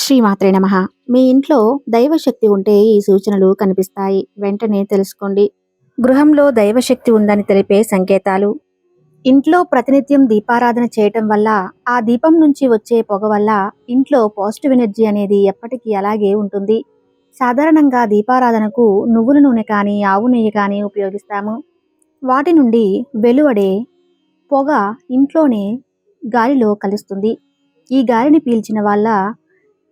శ్రీమాత్రే నమ. మీ ఇంట్లో దైవశక్తి ఉంటే ఈ సూచనలు కనిపిస్తాయి. వెంటనే తెలుసుకోండి. గృహంలో దైవశక్తి ఉందని తెలిపే సంకేతాలు. ఇంట్లో ప్రతినిత్యం దీపారాధన చేయటం వల్ల ఆ దీపం నుంచి వచ్చే పొగ వల్ల ఇంట్లో పాజిటివ్ ఎనర్జీ అనేది ఎప్పటికీ అలాగే ఉంటుంది. సాధారణంగా దీపారాధనకు నువ్వుల నూనె కానీ ఆవు నెయ్యి కానీ ఉపయోగిస్తాము. వాటి నుండి వెలువడే పొగ ఇంట్లోనే గాలిలో కలుస్తుంది. ఈ గాలిని పీల్చిన వాళ్ళ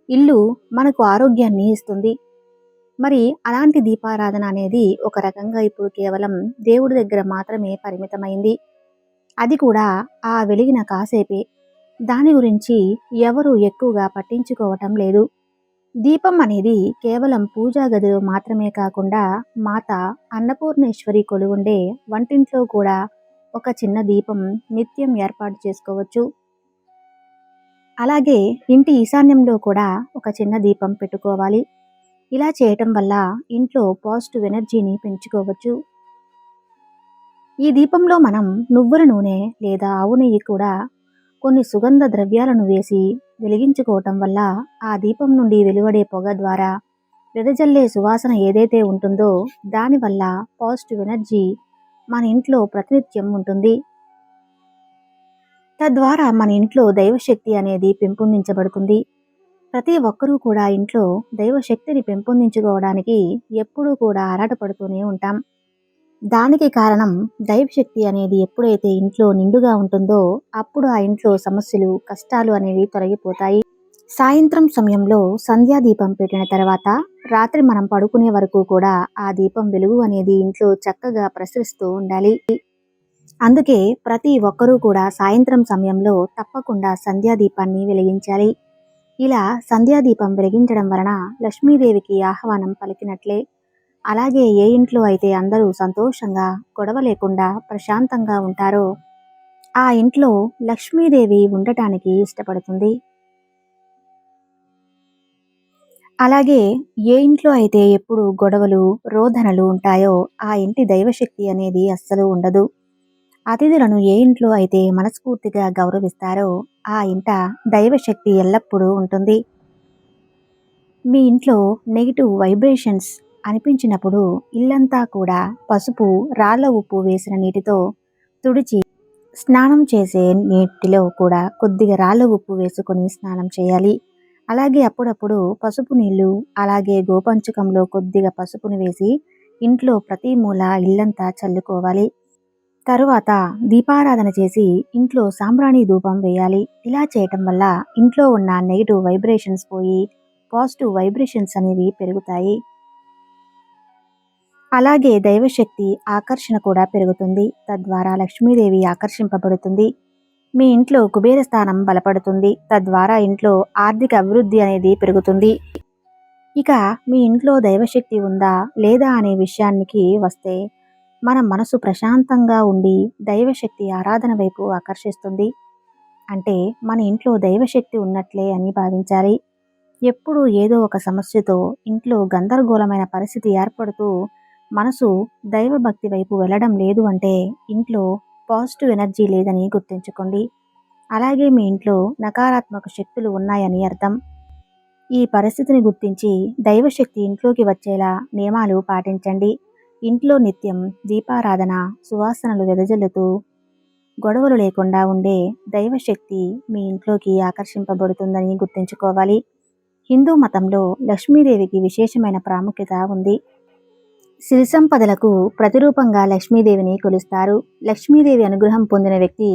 ఇల్లు మనకు ఆరోగ్యాన్ని ఇస్తుంది. మరి అలాంటి దీపారాధన అనేది ఒక రకంగా ఇప్పుడు కేవలం దేవుడి దగ్గర మాత్రమే పరిమితమైంది. అది కూడా ఆ వెలిగిన కాసేపే. దాని గురించి ఎవరు ఎక్కువగా పట్టించుకోవటం లేదు. దీపం అనేది కేవలం పూజా గదిలో మాత్రమే కాకుండా మాత అన్నపూర్ణేశ్వరి కొలువుండే వంటింట్లో కూడా ఒక చిన్న దీపం నిత్యం ఏర్పాటు చేసుకోవచ్చు. అలాగే ఇంటి ఈశాన్యంలో కూడా ఒక చిన్న దీపం పెట్టుకోవాలి. ఇలా చేయటం వల్ల ఇంట్లో పాజిటివ్ ఎనర్జీని పెంచుకోవచ్చు. ఈ దీపంలో మనం నువ్వుల నూనె లేదా ఆవు నెయ్యి కూడా కొన్ని సుగంధ ద్రవ్యాలను వేసి వెలిగించుకోవటం వల్ల ఆ దీపం నుండి వెలువడే పొగ ద్వారా వెదజల్లే సువాసన ఏదైతే ఉంటుందో దానివల్ల పాజిటివ్ ఎనర్జీ మన ఇంట్లో ప్రతినిత్యం ఉంటుంది. తద్వారా మన ఇంట్లో దైవశక్తి అనేది పెంపొందించబడుతుంది. ప్రతి ఒక్కరూ కూడా ఇంట్లో దైవశక్తిని పెంపొందించుకోవడానికి ఎప్పుడూ కూడా ఆరాటపడుతూనే ఉంటాం. దానికి కారణం దైవశక్తి అనేది ఎప్పుడైతే ఇంట్లో నిండుగా ఉంటుందో అప్పుడు ఆ ఇంట్లో సమస్యలు కష్టాలు అనేవి తొలగిపోతాయి. సాయంత్రం సమయంలో సంధ్యా దీపం పెట్టిన తర్వాత రాత్రి మనం పడుకునే వరకు కూడా ఆ దీపం వెలుగు అనేది ఇంట్లో చక్కగా ప్రసరిస్తూ ఉండాలి. అందుకే ప్రతి ఒక్కరూ కూడా సాయంత్రం సమయంలో తప్పకుండా సంధ్యాదీపాన్ని వెలిగించాలి. ఇలా సంధ్యాదీపం వెలిగించడం వలన లక్ష్మీదేవికి ఆహ్వానం పలికినట్లే. అలాగే ఏ ఇంట్లో అయితే అందరూ సంతోషంగా గొడవ లేకుండా ప్రశాంతంగా ఉంటారో ఆ ఇంట్లో లక్ష్మీదేవి ఉండటానికి ఇష్టపడుతుంది. అలాగే ఏ ఇంట్లో అయితే ఎప్పుడు గొడవలు రోధనలు ఉంటాయో ఆ ఇంటి దైవశక్తి అనేది అస్సలు ఉండదు. అతిథులను ఏ ఇంట్లో అయితే మనస్ఫూర్తిగా గౌరవిస్తారో ఆ ఇంట దైవశక్తి ఎల్లప్పుడూ ఉంటుంది. మీ ఇంట్లో నెగిటివ్ వైబ్రేషన్స్ అనిపించినప్పుడు ఇల్లంతా కూడా పసుపు రాళ్ళ ఉప్పు వేసిన నీటితో తుడిచి స్నానం చేసే నీటిలో కూడా కొద్దిగా రాళ్ళ ఉప్పు వేసుకొని స్నానం చేయాలి. అలాగే అప్పుడప్పుడు పసుపు నీళ్ళు అలాగే గోపంచకంలో కొద్దిగా పసుపును వేసి ఇంట్లో ప్రతి మూల ఇల్లంతా చల్లుకోవాలి. తరువాత దీపారాధన చేసి ఇంట్లో సాంబ్రాణి ధూపం వేయాలి. ఇలా చేయటం వల్ల ఇంట్లో ఉన్న నెగిటివ్ వైబ్రేషన్స్ పోయి పాజిటివ్ వైబ్రేషన్స్ అనేవి పెరుగుతాయి. అలాగే దైవశక్తి ఆకర్షణ కూడా పెరుగుతుంది. తద్వారా లక్ష్మీదేవి ఆకర్షింపబడుతుంది. మీ ఇంట్లో కుబేర స్థానం బలపడుతుంది. తద్వారా ఇంట్లో ఆర్థిక అభివృద్ధి అనేది పెరుగుతుంది. ఇక మీ ఇంట్లో దైవశక్తి ఉందా లేదా అనే విషయానికి వస్తే మన మనసు ప్రశాంతంగా ఉండి దైవశక్తి ఆరాధన వైపు ఆకర్షిస్తుంది. అంటే మన ఇంట్లో దైవశక్తి ఉన్నట్లే అని భావించాలి. ఎప్పుడు ఏదో ఒక సమస్యతో ఇంట్లో గందరగోళమైన పరిస్థితి ఏర్పడుతూ మనసు దైవభక్తి వైపు వెళ్ళడం లేదు అంటే ఇంట్లో పాజిటివ్ ఎనర్జీ లేదని గుర్తుంచుకోండి. అలాగే మీ ఇంట్లో నకారాత్మక శక్తులు ఉన్నాయని అర్థం. ఈ పరిస్థితిని గుర్తించి దైవశక్తి ఇంట్లోకి వచ్చేలా నియమాలు పాటించండి. ఇంట్లో నిత్యం దీపారాధన సువాసనలు వెదజల్లుతూ గొడవలు లేకుండా ఉండే దైవశక్తి మీ ఇంట్లోకి ఆకర్షింపబడుతుందని గుర్తుంచుకోవాలి. హిందూ మతంలో లక్ష్మీదేవికి విశేషమైన ప్రాముఖ్యత ఉంది. సిరి సంపదలకు ప్రతిరూపంగా లక్ష్మీదేవిని కొలుస్తారు. లక్ష్మీదేవి అనుగ్రహం పొందిన వ్యక్తి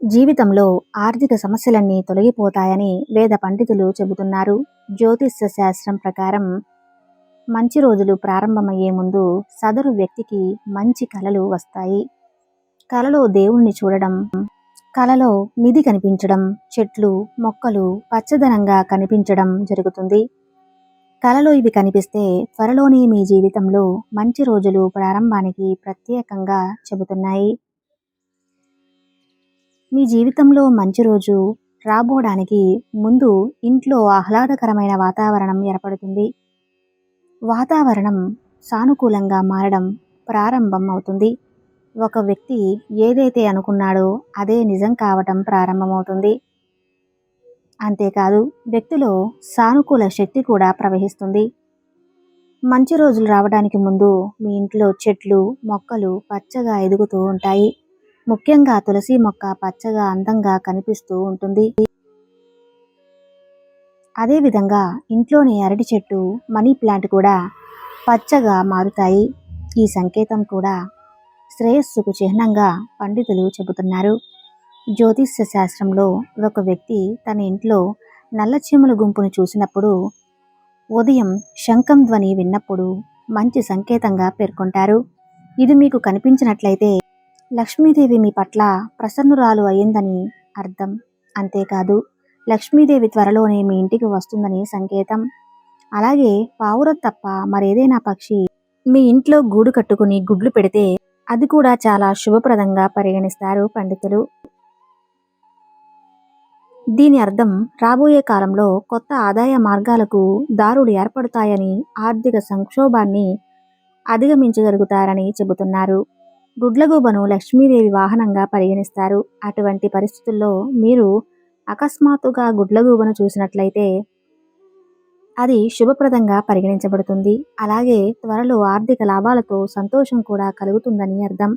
జీవితంలో ఆర్థిక సమస్యలన్నీ తొలగిపోతాయని వేద పండితులు చెబుతున్నారు. జ్యోతిష్య శాస్త్రం ప్రకారం మంచి రోజులు ప్రారంభమయ్యే ముందు సదరు వ్యక్తికి మంచి కలలు వస్తాయి. కలలో దేవుణ్ణి చూడడం కలలో నిధి కనిపించడం చెట్లు మొక్కలు పచ్చదనంగా కనిపించడం జరుగుతుంది. కలలో ఇవి కనిపిస్తే త్వరలోనే మీ జీవితంలో మంచి రోజులు ప్రారంభానికి ప్రత్యేకంగా చెబుతున్నాయి. మీ జీవితంలో మంచి రోజు రాబోవడానికి ముందు ఇంట్లో ఆహ్లాదకరమైన వాతావరణం ఏర్పడుతుంది. వాతావరణం సానుకూలంగా మారడం ప్రారంభం అవుతుంది. ఒక వ్యక్తి ఏదైతే అనుకున్నాడో అదే నిజం కావటం ప్రారంభమవుతుంది. అంతేకాదు వ్యక్తిలో సానుకూల శక్తి కూడా ప్రవహిస్తుంది. మంచి రోజులు రావడానికి ముందు మీ ఇంట్లో చెట్లు మొక్కలు పచ్చగా ఎదుగుతూ ఉంటాయి. ముఖ్యంగా తులసి మొక్క పచ్చగా అందంగా కనిపిస్తూ ఉంటుంది. అదేవిధంగా ఇంట్లోని అరటి చెట్టు మనీ ప్లాంట్ కూడా పచ్చగా మారుతాయి. ఈ సంకేతం కూడా శ్రేయస్సుకు చిహ్నంగా పండితులు చెబుతున్నారు. జ్యోతిష్య శాస్త్రంలో ఒక వ్యక్తి తన ఇంట్లో నల్లచీమల గుంపును చూసినప్పుడు ఉదయం శంఖం ధ్వని విన్నప్పుడు మంచి సంకేతంగా పేర్కొంటారు. ఇది మీకు కనిపించినట్లయితే లక్ష్మీదేవి మీ పట్ల ప్రసన్నురాలు అయ్యిందని అర్థం. అంతేకాదు లక్ష్మీదేవి త్వరలోనే మీ ఇంటికి వస్తుందని సంకేతం. అలాగే పావురం తప్ప మరేదైనా పక్షి మీ ఇంట్లో గూడు కట్టుకుని గుడ్లు పెడితే అది కూడా చాలా శుభప్రదంగా పరిగణిస్తారు పండితులు. దీని అర్థం రాబోయే కాలంలో కొత్త ఆదాయ మార్గాలకు దారులు ఏర్పడతాయని ఆర్థిక సంక్షోభాన్ని అధిగమించగలుగుతారని చెబుతున్నారు. గుడ్లగూబను లక్ష్మీదేవి వాహనంగా పరిగణిస్తారు. అటువంటి పరిస్థితుల్లో మీరు అకస్మాత్తుగా గుడ్లగూబను చూసినట్లయితే అది శుభప్రదంగా పరిగణించబడుతుంది. అలాగే త్వరలో ఆర్థిక లాభాలతో సంతోషం కూడా కలుగుతుందని అర్థం.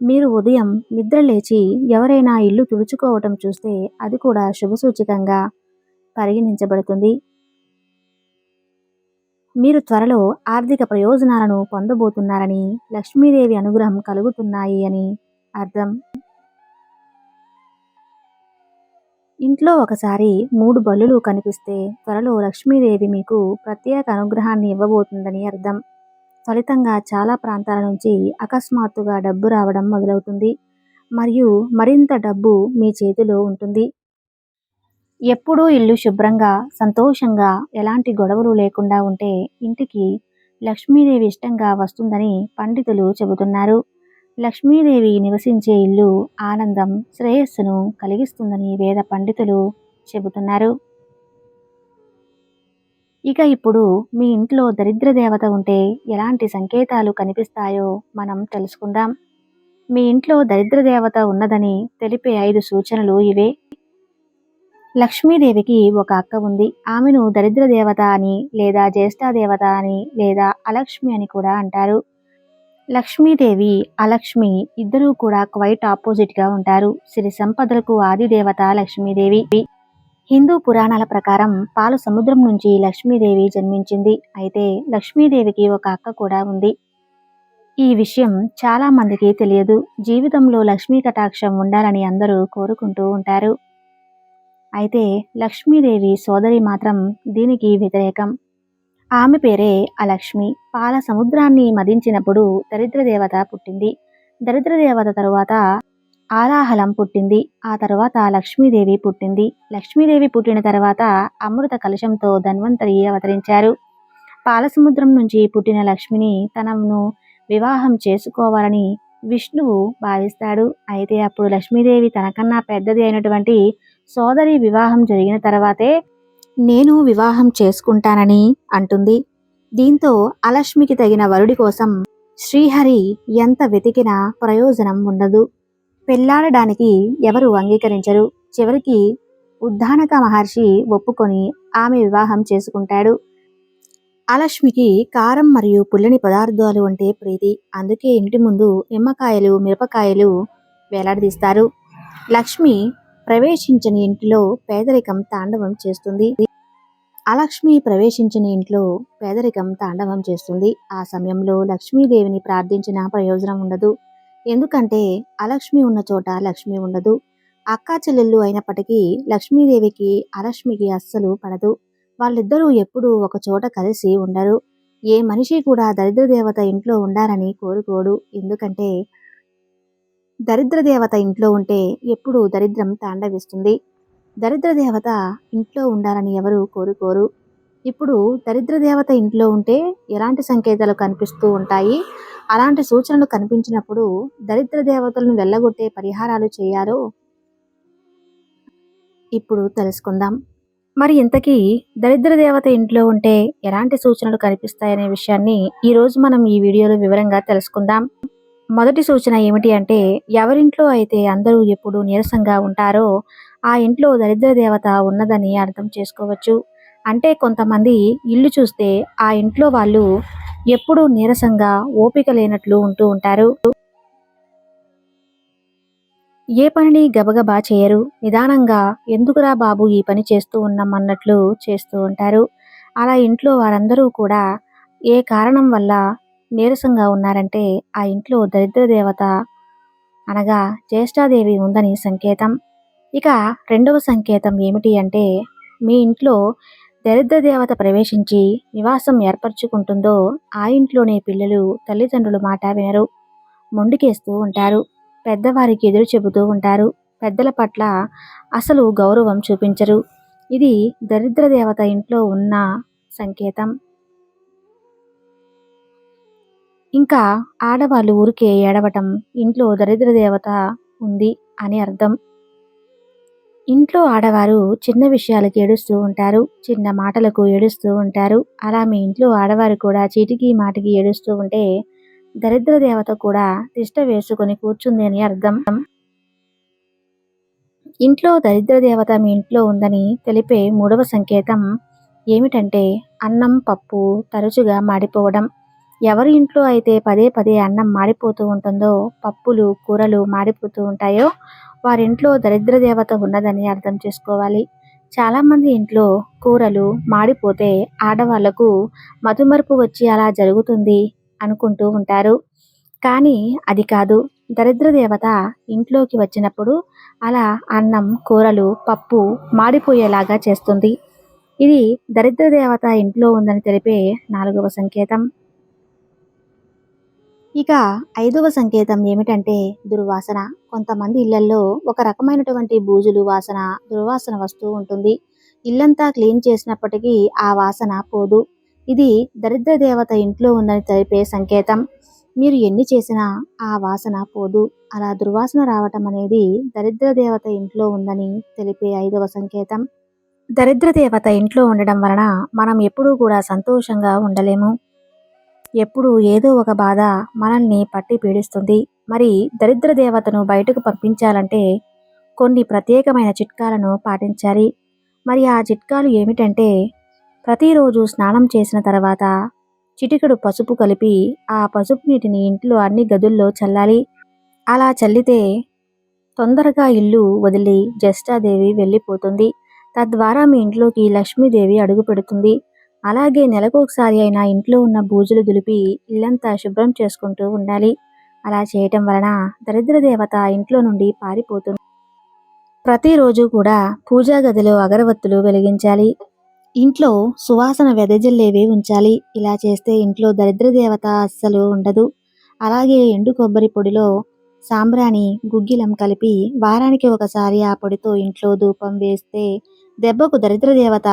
మీరు ఉదయం నిద్ర లేచి ఎవరైనా ఇల్లు తుడుచుకోవటం చూస్తే అది కూడా శుభసూచకంగా పరిగణించబడుతుంది. మీరు త్వరలో ఆర్థిక ప్రయోజనాలను పొందబోతున్నారని లక్ష్మీదేవి అనుగ్రహం కలుగుతున్నాయి అని అర్థం. ఇంట్లో ఒకసారి మూడు బల్లులు కనిపిస్తే త్వరలో లక్ష్మీదేవి మీకు ప్రత్యేక అనుగ్రహాన్ని ఇవ్వబోతుందని అర్థం. ఫలితంగా చాలా ప్రాంతాల నుంచి అకస్మాత్తుగా డబ్బు రావడం మొదలవుతుంది. మరియు మరింత డబ్బు మీ చేతిలో ఉంటుంది. ఎప్పుడూ ఇల్లు శుభ్రంగా సంతోషంగా ఎలాంటి గొడవలు లేకుండా ఉంటే ఇంటికి లక్ష్మీదేవి ఇష్టంగా వస్తుందని పండితులు చెబుతున్నారు. లక్ష్మీదేవి నివసించే ఇల్లు ఆనందం శ్రేయస్సును కలిగిస్తుందని వేద పండితులు చెబుతున్నారు. ఇక ఇప్పుడు మీ ఇంట్లో దరిద్ర దేవత ఉంటే ఎలాంటి సంకేతాలు కనిపిస్తాయో మనం తెలుసుకుందాం. మీ ఇంట్లో దరిద్ర దేవత ఉన్నదని తెలిపే ఐదు సూచనలు ఇవే. లక్ష్మీదేవికి ఒక అక్క ఉంది. ఆమెను దరిద్ర దేవత అని లేదా జ్యేష్ఠాదేవత అని లేదా అలక్ష్మి అని కూడా అంటారు. లక్ష్మీదేవి అలక్ష్మి ఇద్దరూ కూడా క్వైట్ ఆపోజిట్గా ఉంటారు. సిరి సంపదలకు ఆదిదేవత లక్ష్మీదేవి. హిందూ పురాణాల ప్రకారం పాలు సముద్రం నుంచి లక్ష్మీదేవి జన్మించింది. అయితే లక్ష్మీదేవికి ఒక అక్క కూడా ఉంది. ఈ విషయం చాలా మందికి తెలియదు. జీవితంలో లక్ష్మీ కటాక్షం ఉండాలని అందరూ కోరుకుంటూ ఉంటారు. అయితే లక్ష్మీదేవి సోదరి మాత్రం దీనికి వ్యతిరేకం. ఆమె పేరే అలక్ష్మి. పాల సముద్రాన్ని మదించినప్పుడు దరిద్రదేవత పుట్టింది. దరిద్రదేవత తరువాత ఆలాహలం పుట్టింది. ఆ తర్వాత లక్ష్మీదేవి పుట్టింది. లక్ష్మీదేవి పుట్టిన తర్వాత అమృత కలశంతో ధన్వంతరి అవతరించారు. పాలసముద్రం నుంచి పుట్టిన లక్ష్మిని తనను వివాహం చేసుకోవాలని విష్ణువు భావిస్తాడు. అయితే అప్పుడు లక్ష్మీదేవి తనకన్నా పెద్దది అయినటువంటి సోదరి వివాహం జరిగిన తర్వాతే నేను వివాహం చేసుకుంటానని అంటుంది. దీంతో అలక్ష్మికి తగిన వరుడి కోసం శ్రీహరి ఎంత వెతికినా ప్రయోజనం ఉండదు. పెళ్ళాడడానికి ఎవరు అంగీకరించరు. చివరికి ఉద్దానక మహర్షి ఒప్పుకొని ఆమె వివాహం చేసుకుంటాడు. అలక్ష్మికి కారం మరియు పుల్లని పదార్థాలు అంటే ప్రీతి. అందుకే ఇంటి ముందు నిమ్మకాయలు మిరపకాయలు వేలాడదీస్తారు. లక్ష్మి ప్రవేశించని ఇంటిలో పేదరికం తాండవం చేస్తుంది. అలక్ష్మి ప్రవేశించిన ఇంట్లో పేదరికం తాండవం చేస్తుంది. ఆ సమయంలో లక్ష్మీదేవిని ప్రార్థించిన ప్రయోజనం ఉండదు. ఎందుకంటే అలక్ష్మి ఉన్న చోట లక్ష్మి ఉండదు. అక్కా చెల్లెళ్ళు అయినప్పటికీ లక్ష్మీదేవికి అలక్ష్మికి అస్సలు పడదు. వాళ్ళిద్దరూ ఎప్పుడూ ఒక చోట కలిసి ఉండరు. ఏ మనిషి కూడా దరిద్ర దేవత ఇంట్లో ఉండాలని కోరుకోడు. ఎందుకంటే దరిద్ర దేవత ఇంట్లో ఉంటే ఎప్పుడూ దరిద్రం తాండవిస్తుంది. దరిద్ర దేవత ఇంట్లో ఉండాలని ఎవరు కోరుకోరు. ఇప్పుడు దరిద్ర దేవత ఇంట్లో ఉంటే ఎలాంటి సంకేతాలు కనిపిస్తూ ఉంటాయి? అలాంటి సూచనలు కనిపించినప్పుడు దరిద్ర దేవతలను వెళ్ళగొట్టే పరిహారాలు చేయాలో? ఇప్పుడు తెలుసుకుందాం. మరి ఇంతకీ దరిద్ర దేవత ఇంట్లో ఉంటే ఎలాంటి సూచనలు కనిపిస్తాయనే విషయాన్ని ఈరోజు మనం ఈ వీడియోలో వివరంగా తెలుసుకుందాం. మొదటి సూచన ఏమిటి అంటే ఎవరింట్లో అయితే అందరూ ఎప్పుడు నీరసంగా ఉంటారో ఆ ఇంట్లో దరిద్ర దేవత ఉన్నదని అర్థం చేసుకోవచ్చు. అంటే కొంతమంది ఇల్లు చూస్తే ఆ ఇంట్లో వాళ్ళు ఎప్పుడూ నీరసంగా ఓపిక లేనట్లు ఉంటూ ఉంటారు. ఏ పనిని గబగబా చేయరు. నిదానంగా ఎందుకురా బాబు ఈ పని చేస్తూ ఉన్నాం అన్నట్లు చేస్తూ ఉంటారు. అలా ఇంట్లో వారందరూ కూడా ఏ కారణం వల్ల నీరసంగా ఉన్నారంటే ఆ ఇంట్లో దరిద్ర దేవత అనగా జ్యేష్ఠాదేవి ఉందని సంకేతం. ఇక రెండవ సంకేతం ఏమిటి అంటే మీ ఇంట్లో దరిద్ర దేవత ప్రవేశించి నివాసం ఏర్పరచుకుంటుందో ఆ ఇంట్లోనే పిల్లలు తల్లిదండ్రుల మాట వినరు. మొండికేస్తూ ఉంటారు. పెద్దవారికి ఎదురు చెబుతూ ఉంటారు. పెద్దల పట్ల అసలు గౌరవం చూపించరు. ఇది దరిద్ర దేవత ఇంట్లో ఉన్న సంకేతం. ఇంకా ఆడవాళ్ళు ఊరికే ఏడవటం ఇంట్లో దరిద్ర దేవత ఉంది అని అర్థం. ఇంట్లో ఆడవారు చిన్న విషయాలకు ఏడుస్తూ ఉంటారు చిన్న మాటలకు ఏడుస్తూ ఉంటారు. అలా మీ ఇంట్లో ఆడవారు కూడా చీటికి మాటికి ఏడుస్తూ ఉంటే దరిద్ర దేవత కూడా తిష్ట వేసుకొని కూర్చుంది అని అర్థం. ఇంట్లో దరిద్ర దేవత మీ ఇంట్లో ఉందని తెలిపే మూడవ సంకేతం ఏమిటంటే అన్నం పప్పు తరచుగా మాడిపోవడం. ఎవరి ఇంట్లో అయితే పదే పదే అన్నం మాడిపోతూ ఉంటుందో పప్పులు కూరలు మాడిపోతూ ఉంటాయో వారింట్లో దరిద్ర దేవత ఉన్నదని అర్థం చేసుకోవాలి. చాలామంది ఇంట్లో కూరలు మాడిపోతే ఆడవాళ్ళకు మధుమరుపు వచ్చి అలా జరుగుతుంది అనుకుంటూ ఉంటారు. కానీ అది కాదు. దరిద్ర దేవత ఇంట్లోకి వచ్చినప్పుడు అలా అన్నం కూరలు పప్పు మాడిపోయేలాగా చేస్తుంది. ఇది దరిద్ర దేవత ఇంట్లో ఉందని తెలిపే నాలుగవ సంకేతం. ఇక ఐదవ సంకేతం ఏమిటంటే దుర్వాసన. కొంతమంది ఇళ్ళలో ఒక రకమైనటువంటి బూజులు వాసన దుర్వాసన వస్తూ ఉంటుంది. ఇల్లంతా క్లీన్ చేసినప్పటికీ ఆ వాసన పోదు. ఇది దరిద్ర దేవత ఇంట్లో ఉందని తెలిపే సంకేతం. మీరు ఎన్ని చేసినా ఆ వాసన పోదు. అలా దుర్వాసన రావటం అనేది దరిద్ర దేవత ఇంట్లో ఉందని తెలిపే ఐదవ సంకేతం. దరిద్ర దేవత ఇంట్లో ఉండడం వలన మనం ఎప్పుడూ కూడా సంతోషంగా ఉండలేము. ఎప్పుడు ఏదో ఒక బాధ మనల్ని పట్టి పీడిస్తుంది. మరి దరిద్ర దేవతను బయటకు పంపించాలంటే కొన్ని ప్రత్యేకమైన చిట్కాలను పాటించాలి. మరి ఆ చిట్కాలు ఏమిటంటే ప్రతిరోజు స్నానం చేసిన తర్వాత చిటికడు పసుపు కలిపి ఆ పసుపు నీటిని ఇంట్లో అన్ని గదుల్లో చల్లాలి. అలా చల్లితే తొందరగా ఇల్లు వదిలి జ్యేష్ఠాదేవి వెళ్ళిపోతుంది. తద్వారా మీ ఇంట్లోకి లక్ష్మీదేవి అడుగు పెడుతుంది. అలాగే నెలకు ఒకసారి అయినా ఇంట్లో ఉన్న బూజులు దులిపి ఇల్లంతా శుభ్రం చేసుకుంటూ ఉండాలి. అలా చేయటం వలన దరిద్ర దేవత ఇంట్లో నుండి పారిపోతుంది ప్రతిరోజు కూడా పూజా గదిలో అగరవత్తులు వెలిగించాలి. ఇంట్లో సువాసన వెదజల్లేవి ఉంచాలి. ఇలా చేస్తే ఇంట్లో దరిద్ర దేవత అస్సలు ఉండదు. అలాగే ఎండు కొబ్బరి పొడిలో సాంబ్రాణి గుగ్గిలం కలిపి వారానికి ఒకసారి ఆ పొడితో ఇంట్లో ధూపం వేస్తే దెబ్బకు దరిద్ర దేవత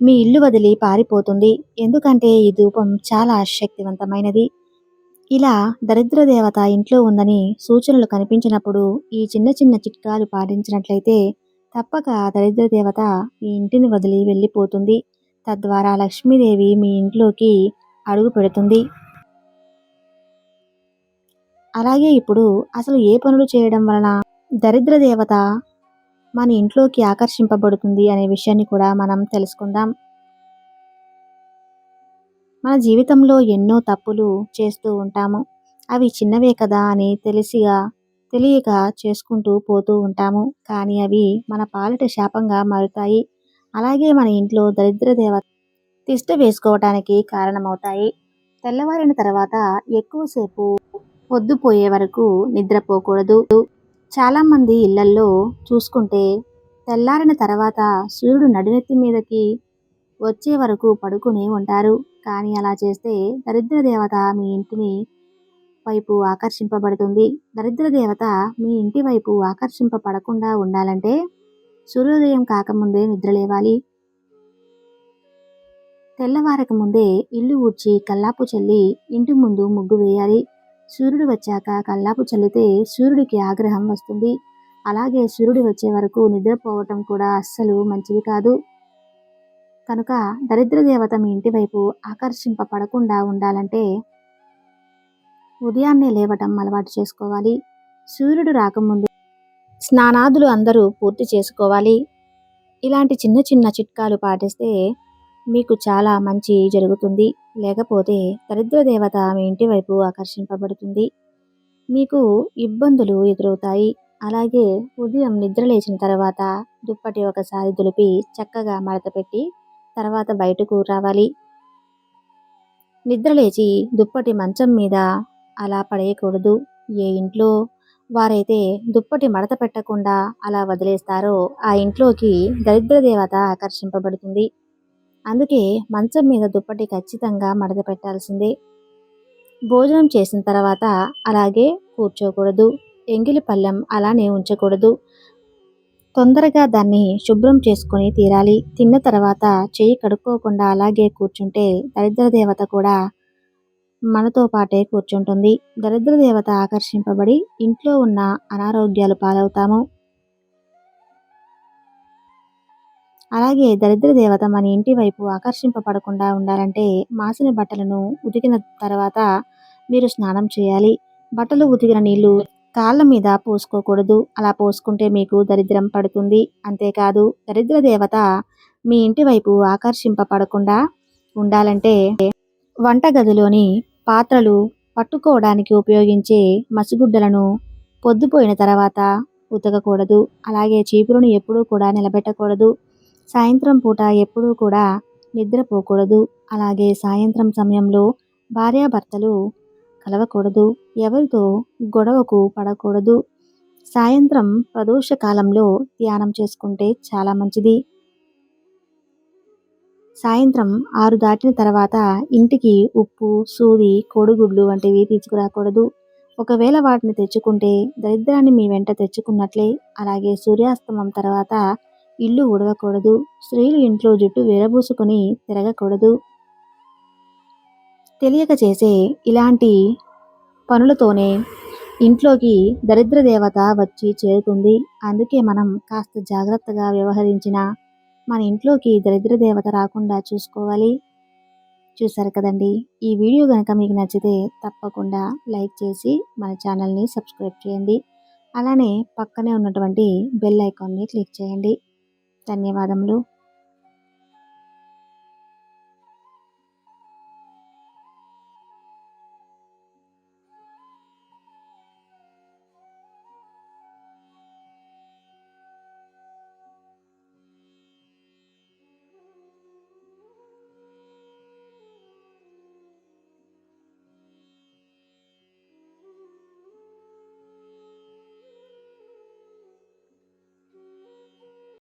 మీ ఇల్లు వదిలి పారిపోతుంది. ఎందుకంటే ఈ ధూపం చాలా శక్తివంతమైనది ఇలా దరిద్ర దేవత ఇంట్లో ఉందని సూచనలు కనిపించినప్పుడు ఈ చిన్న చిన్న చిట్కాలు పాటించినట్లయితే తప్పక దరిద్ర దేవత మీ ఇంటిని వదిలి వెళ్ళిపోతుంది. తద్వారా లక్ష్మీదేవి మీ ఇంట్లోకి అడుగు పెడుతుంది. అలాగే ఇప్పుడు అసలు ఏ పనులు చేయడం వలన దరిద్ర దేవత మన ఇంట్లోకి ఆకర్షింపబడుతుంది అనే విషయాన్ని కూడా మనం తెలుసుకుందాం. మన జీవితంలో ఎన్నో తప్పులు చేస్తూ ఉంటాము. అవి చిన్నవే కదా అని తెలిసిగా తెలియక చేసుకుంటూ పోతూ ఉంటాము. కానీ అవి మన పాలిట శాపంగా మారుతాయి. అలాగే మన ఇంట్లో దరిద్ర దేవత తిష్ట వేసుకోవటానికి కారణమవుతాయి. తెల్లవారిన తర్వాత ఎక్కువసేపు పొద్దుపోయే వరకు నిద్రపోకూడదు. చాలామంది ఇళ్ళల్లో చూసుకుంటే తెల్లారిన తర్వాత సూర్యుడు నడినెత్తి మీదకి వచ్చే వరకు పడుకుని ఉంటారు. కానీ అలా చేస్తే దరిద్ర దేవత మీ ఇంటిని వైపు ఆకర్షింపబడుతుంది. దరిద్ర దేవత మీ ఇంటి వైపు ఆకర్షింపబడకుండా ఉండాలంటే సూర్యోదయం కాకముందే నిద్రలేవాలి తెల్లవారక ముందే ఇల్లు ఊడ్చి కల్లాపు చల్లి ఇంటి ముందు ముగ్గు వేయాలి. సూర్యుడు వచ్చాక కల్లాపు చల్లితే సూర్యుడికి ఆగ్రహం వస్తుంది. అలాగే సూర్యుడు వచ్చే వరకు నిద్రపోవటం కూడా అస్సలు మంచిది కాదు. కనుక దరిద్ర దేవత మీ ఇంటి వైపు ఆకర్షింపబడకుండా ఉండాలంటే ఉదయాన్నే లేవటం అలవాటు చేసుకోవాలి. సూర్యుడు రాకముందు స్నానాదులు అందరూ పూర్తి చేసుకోవాలి. ఇలాంటి చిన్న చిన్న చిట్కాలు పాటిస్తే మీకు చాలా మంచి జరుగుతుంది. లేకపోతే దరిద్ర దేవత మీ ఇంటి వైపు ఆకర్షింపబడుతుంది. మీకు ఇబ్బందులు ఎదురవుతాయి. అలాగే ఉదయం నిద్ర లేచిన తర్వాత దుప్పటి ఒకసారి దులిపి చక్కగా మడతపెట్టి తర్వాత బయటకు రావాలి. నిద్ర లేచి దుప్పటి మంచం మీద అలా పడేయకూడదు. ఏ ఇంట్లో వారైతే దుప్పటి మడత పెట్టకుండా అలా వదిలేస్తారో ఆ ఇంట్లోకి దరిద్ర దేవత ఆకర్షింపబడుతుంది. అందుకే మంచం మీద దుప్పటి ఖచ్చితంగా మడత పెట్టాల్సిందే. భోజనం చేసిన తర్వాత అలాగే కూర్చోకూడదు. ఎంగిలి పళ్ళెం అలానే ఉంచకూడదు. తొందరగా దాన్ని శుభ్రం చేసుకొని తీరాలి. తిన్న తర్వాత చేయి కడుక్కోకుండా అలాగే కూర్చుంటే దరిద్ర దేవత కూడా మనతో పాటే కూర్చుంటుంది. దరిద్ర దేవత ఆకర్షింపబడి ఇంట్లో ఉన్న అనారోగ్యాలు పాలవుతాము. అలాగే దరిద్ర దేవత మన ఇంటి వైపు ఆకర్షింపబడకుండా ఉండాలంటే మాసిన బట్టలను ఉతికిన తర్వాత మీరు స్నానం చేయాలి. బట్టలు ఉతికిన నీళ్ళు కాళ్ళ మీద పోసుకోకూడదు. అలా పోసుకుంటే మీకు దరిద్రం పడుతుంది. అంతేకాదు దరిద్ర దేవత మీ ఇంటి వైపు ఆకర్షింపబడకుండా ఉండాలంటే వంటగదిలోని పాత్రలు పట్టుకోవడానికి ఉపయోగించే మసిగుడ్డలను పొద్దుపోయిన తర్వాత ఉతకకూడదు. అలాగే చీపురును ఎప్పుడూ కూడా నిలబెట్టకూడదు. సాయంత్రం పూట ఎప్పుడూ కూడా నిద్రపోకూడదు. అలాగే సాయంత్రం సమయంలో భార్యాభర్తలు కలవకూడదు. ఎవరితో గొడవకు పడకూడదు. సాయంత్రం ప్రదోష కాలంలో ధ్యానం చేసుకుంటే చాలా మంచిది. సాయంత్రం ఆరు దాటిన తర్వాత ఇంటికి ఉప్పు సూది కోడిగుడ్లు వంటివి తీసుకురాకూడదు. ఒకవేళ వాటిని తెచ్చుకుంటే దరిద్రాన్ని మీ వెంట తెచ్చుకున్నట్లే. అలాగే సూర్యాస్తమం తర్వాత ఇల్లు ఉడవకూడదు స్త్రీలు ఇంట్లో జుట్టు విరబూసుకొని తిరగకూడదు. తెలియక చేసే ఇలాంటి పనులతోనే ఇంట్లోకి దరిద్ర దేవత వచ్చి చేరుతుంది. అందుకే మనం కాస్త జాగ్రత్తగా వ్యవహరించిన మన ఇంట్లోకి దరిద్ర దేవత రాకుండా చూసుకోవాలి. చూసారు కదండి? ఈ వీడియో కనుక మీకు నచ్చితే తప్పకుండా లైక్ చేసి మన ఛానల్ని సబ్స్క్రైబ్ చేయండి. అలానే పక్కనే ఉన్నటువంటి బెల్ ఐకాన్ని క్లిక్ చేయండి. ధన్యవాదములు.